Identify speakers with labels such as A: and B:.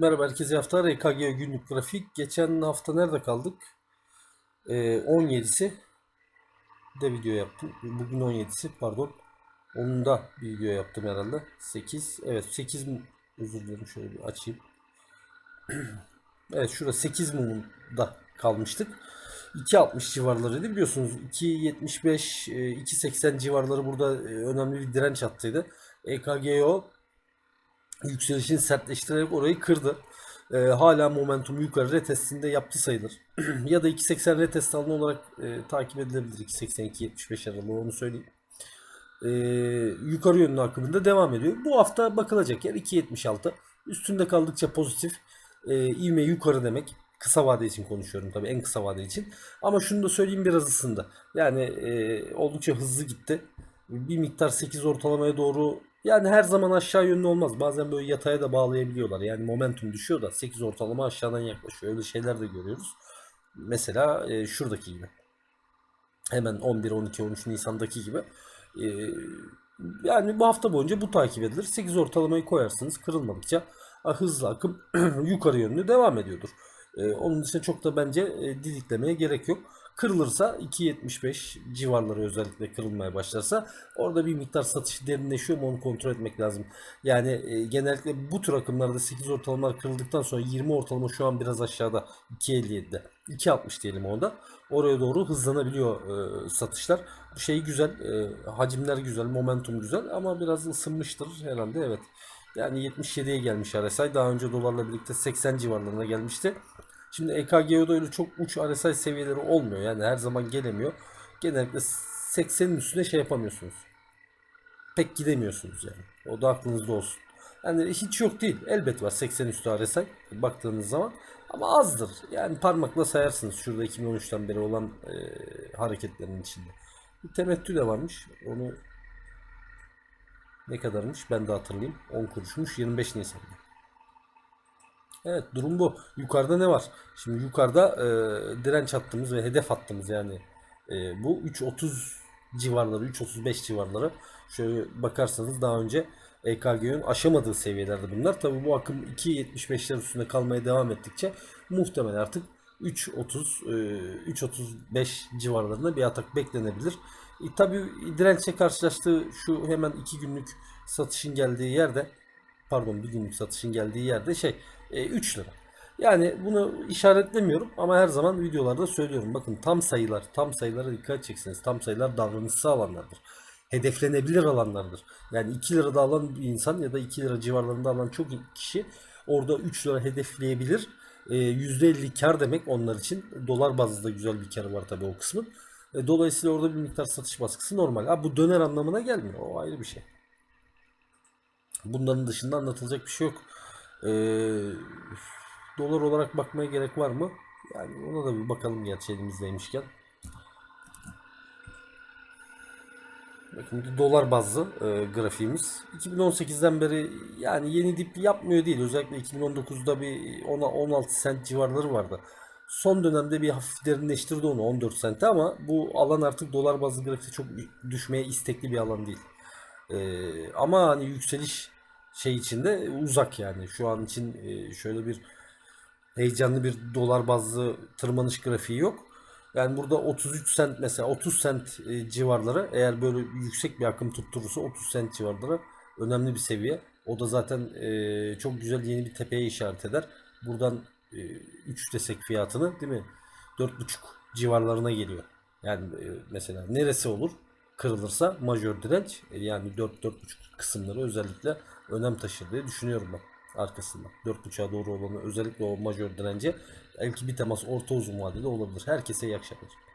A: Merhaba herkese hafta RKG günlük grafik. Geçen hafta nerede kaldık? Ee, 17'si de video yaptım. Bugün 17'si pardon. Onun bir video yaptım herhalde. 8. Evet 8 mi? Özür dilerim şöyle bir açayım. evet şurada 8 mumunda kalmıştık. 2.60 civarlarıydı biliyorsunuz 2.75 e, 2.80 civarları burada e, önemli bir direnç hattıydı. E EKGO yükselişini sertleştirerek orayı kırdı. Ee, hala momentum yukarı retestinde yaptı sayılır. ya da 2.80 retest alanı olarak e, takip edilebilir. 2.82-75 aralığı onu söyleyeyim. Ee, yukarı yönlü akımında devam ediyor. Bu hafta bakılacak yer 2.76. Üstünde kaldıkça pozitif. E, ivme yukarı demek. Kısa vade için konuşuyorum tabii en kısa vade için. Ama şunu da söyleyeyim biraz ısındı. Yani e, oldukça hızlı gitti. Bir miktar 8 ortalamaya doğru yani her zaman aşağı yönlü olmaz. Bazen böyle yataya da bağlayabiliyorlar. Yani momentum düşüyor da 8 ortalama aşağıdan yaklaşıyor. Öyle şeyler de görüyoruz. Mesela e, şuradaki gibi. Hemen 11, 12, 13 Nisan'daki gibi. E, yani bu hafta boyunca bu takip edilir. 8 ortalamayı koyarsınız. Kırılmadıkça a, hızlı akım yukarı yönlü devam ediyordur. E, onun dışında çok da bence e, didiklemeye gerek yok. Kırılırsa 2.75 civarları özellikle kırılmaya başlarsa orada bir miktar satış derinleşiyor mu onu kontrol etmek lazım. Yani e, genellikle bu tür akımlarda 8 ortalamalar kırıldıktan sonra 20 ortalama şu an biraz aşağıda 2.57'de 2.60 diyelim onda. Oraya doğru hızlanabiliyor e, satışlar. Şey güzel, e, hacimler güzel, momentum güzel ama biraz ısınmıştır herhalde evet. Yani 77'ye gelmiş RSI. Daha önce dolarla birlikte 80 civarlarına gelmişti. Şimdi EKGO'da öyle çok uç RSI seviyeleri olmuyor. Yani her zaman gelemiyor. Genellikle 80'in üstüne şey yapamıyorsunuz. Pek gidemiyorsunuz yani. O da aklınızda olsun. Yani hiç yok değil. Elbet var 80 üstü RSI baktığınız zaman. Ama azdır. Yani parmakla sayarsınız şurada 2013'ten beri olan e, hareketlerin içinde. Bir temettü de varmış. Onu ne kadarmış ben de hatırlayayım. 10 kuruşmuş 25 Nisan'da. Evet durum bu. Yukarıda ne var? Şimdi yukarıda e, direnç hattımız ve hedef hattımız yani e, bu 3.30 civarları 3.35 civarları şöyle bakarsanız daha önce EKG'nin aşamadığı seviyelerde bunlar. Tabi bu akım 2.75'ler üstünde kalmaya devam ettikçe muhtemelen artık 3.30 e, 3.35 civarlarında bir atak beklenebilir. E, tabi dirençle karşılaştığı şu hemen 2 günlük satışın geldiği yerde pardon bir günlük satışın geldiği yerde şey e, 3 lira. Yani bunu işaretlemiyorum ama her zaman videolarda söylüyorum. Bakın tam sayılar, tam sayılara dikkat edeceksiniz. Tam sayılar davranışsal alanlardır. Hedeflenebilir alanlardır. Yani 2 lirada alan bir insan ya da 2 lira civarlarında alan çok kişi orada 3 lira hedefleyebilir. E, %50 kar demek onlar için. Dolar bazlı da güzel bir karı var tabii o kısmın. E, dolayısıyla orada bir miktar satış baskısı normal. Ha, bu döner anlamına gelmiyor. O ayrı bir şey. Bunların dışında anlatılacak bir şey yok. Ee, dolar olarak bakmaya gerek var mı? Yani ona da bir bakalım gerçi elimizdeymişken. Bakın dolar bazlı e, grafiğimiz. 2018'den beri yani yeni dip yapmıyor değil. Özellikle 2019'da bir 10 16 sent civarları vardı. Son dönemde bir hafif derinleştirdi onu 14 sente ama bu alan artık dolar bazlı grafikte çok düşmeye istekli bir alan değil. Ee, ama hani yükseliş şey içinde uzak yani. Şu an için e, şöyle bir heyecanlı bir dolar bazlı tırmanış grafiği yok. Yani burada 33 sent mesela 30 sent e, civarları eğer böyle yüksek bir akım tutturursa 30 sent civarları önemli bir seviye. O da zaten e, çok güzel yeni bir tepeye işaret eder. Buradan 3 desek fiyatını değil mi? 4.5 civarlarına geliyor. Yani mesela neresi olur? Kırılırsa majör direnç yani 4-4.5 kısımları özellikle önem taşır diye düşünüyorum ben arkasında. 4.5'a doğru olanı özellikle o majör dirence belki bir temas orta uzun vadeli olabilir. Herkese iyi akşamlar.